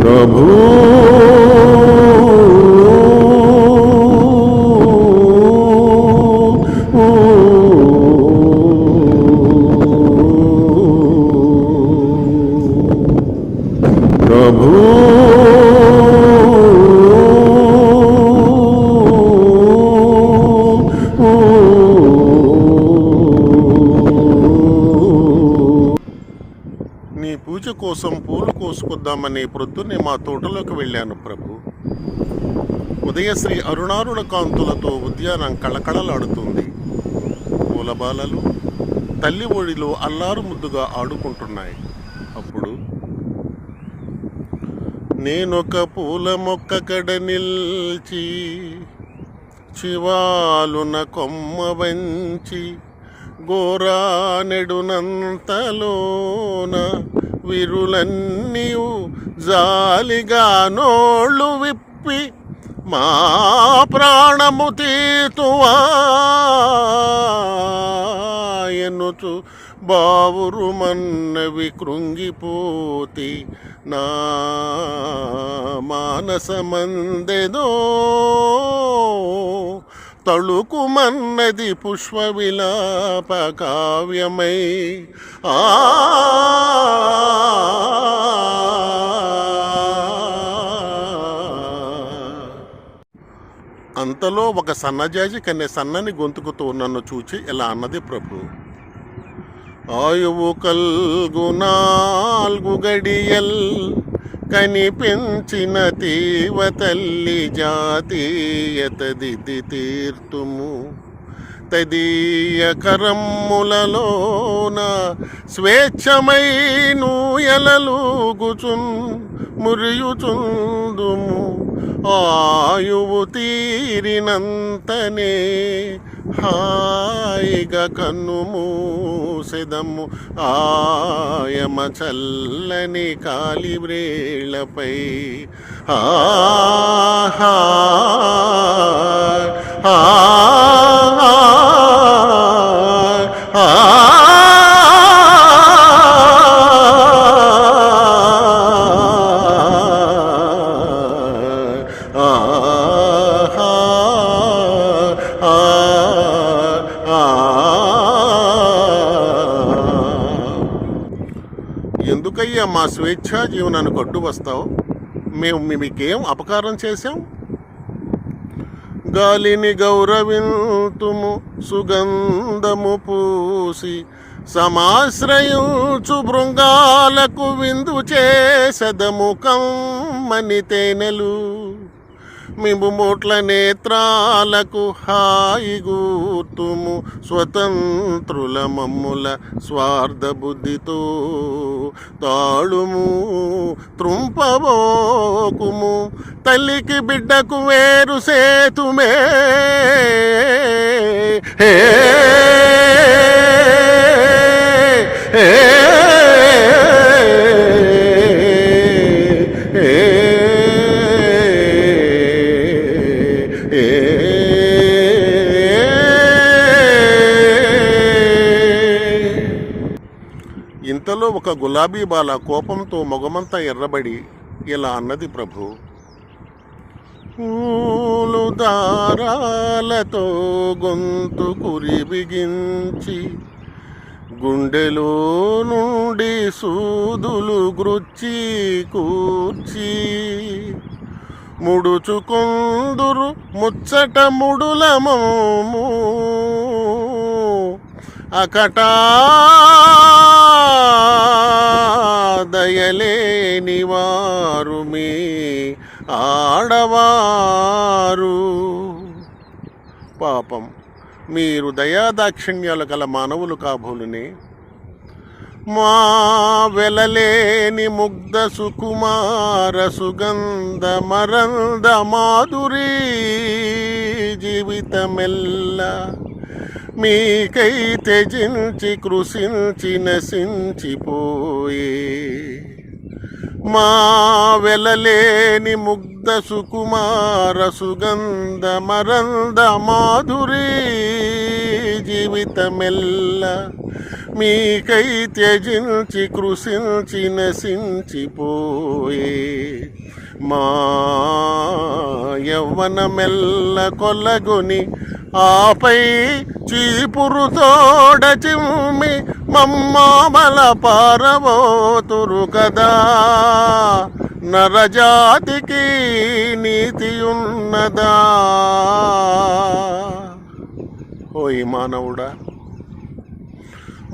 ప్రభు పూజ కోసం పూలు కోసుకొద్దామని ప్రొద్దున్నే మా తోటలోకి వెళ్ళాను ప్రభు. ఉదయశ్రీ అరుణారుణ కాంతులతో ఉద్యానం కళకళలాడుతుంది. పూలబాలలు తల్లి ఒడిలో అల్లారు ముద్దుగా ఆడుకుంటున్నాయి. అప్పుడు నేనొక పూల మొక్క కడ నిల్చి చివాలున కొమ్మ వంచి గోరానెడునంతలోన విరులన్నీయు జాలిగా నోళ్ళు విప్పి మా ప్రాణము తీతువాయనుచు ఎన్నుచు బావురు మన్నవి కృంగిపోతి నా మానసమందెదో తళుకుమన్నది పుష్ప విలాప కావ్యమై ఆ అంతలో ఒక సన్నజాజి కన్నే సన్నని గొంతుకుతో నన్ను చూచి ఇలా అన్నది ప్రభు? ఆయువు కల్గు నాల్గు గడియల్ కనిపించిన తీవ తల్లి జాతీయతదిది తీర్తుము. తదీయ కరమ్ములలోన స్వేచ్ఛమై నూయలలుగుచున్ మురియుచుందుము. ఆయువు తీరినంతనే హాయిగా కన్ను మూసెదము. ఆయమ చల్లని కాలివ్రేళ్ళపై. ఆహా ఎందుకయ్యా మా స్వేచ్ఛా జీవనానికి అడ్డు వస్తావు? మేము మీకేం అపకారం చేశాం? గాలిని గౌరవింతుము సుగంధము పూసి సమాశ్రయించు బృంగాలకు విందు చేసదము కమ్మని తేనెలు. మిబుమోట్ల నేత్రాలకు హాయిగూర్తుము స్వతంత్రుల మమ్ముల స్వార్థ బుద్ధితో తాళుము త్రుంపబోకుము. తల్లికి బిడ్డకు వేరు సేతుమే ఇంతలో ఒక గులాబీ బాల కోపంతో మొగమంతా ఎర్రబడి ఇలా అన్నది ప్రభు. పూలు దారాలతో గొంతు కురి బిగించి గుండెలో నుండి సూదులు గ్రుచ్చి కూర్చి ముడుచుకుందురు ముచ్చట ముడులము అకటా దయలేని వారు మీ ఆడవారు. పాపం మీరు దయాదాక్షిణ్యాలు గల మానవులు కాబోలునే. మా వెలలేని ముగ్ధ సుకుమార సుగంధ మరంద మాధురీ జీవితమెల్ల మీకై త్యజించి కృషించి నశించిపోయే. మా వెలలేని ముగ్ధ సుకుమార సుగంధ మరంద మాధురీ జీవితమెల్ల మీకై త్యజించి కృషించి నశించిపోయే. మా యవ్వనమెల్ల కొల్లగొని ఆపై చీపురు తోడ చిమ్మి మమ్మామల పారబోతురు కదా నరజాతికి నీతి ఉన్నదా ఓయ్ మానవుడా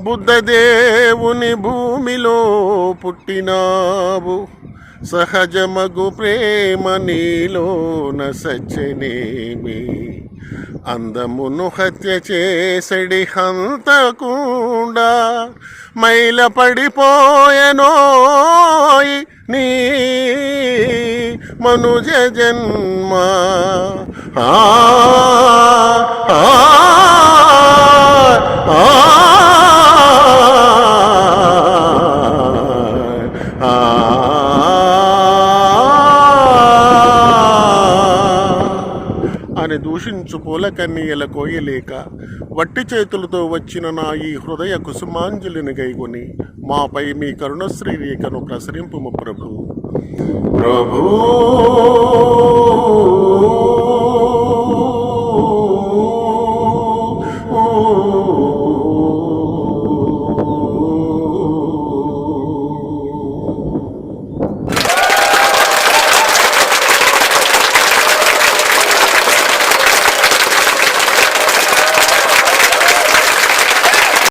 బుద్ధదేవుని భూమిలో పుట్టినావు. సహజమగు ప్రేమ నీలోన సచ్చనేమి. అందమును హత్య చేసడి హంతకుండా మైల పడిపోయనోయ్ నీ మనుజ జన్మ. ఆ. అని దూషించు పూల కన్నీయల కోయలేక వట్టి చేతులతో వచ్చిన నా ఈ హృదయ కుసుమాంజలిని గైగొని మాపై మీ కరుణశ్రీ రేఖను ప్రసరింపుము ప్రభు. ప్రభు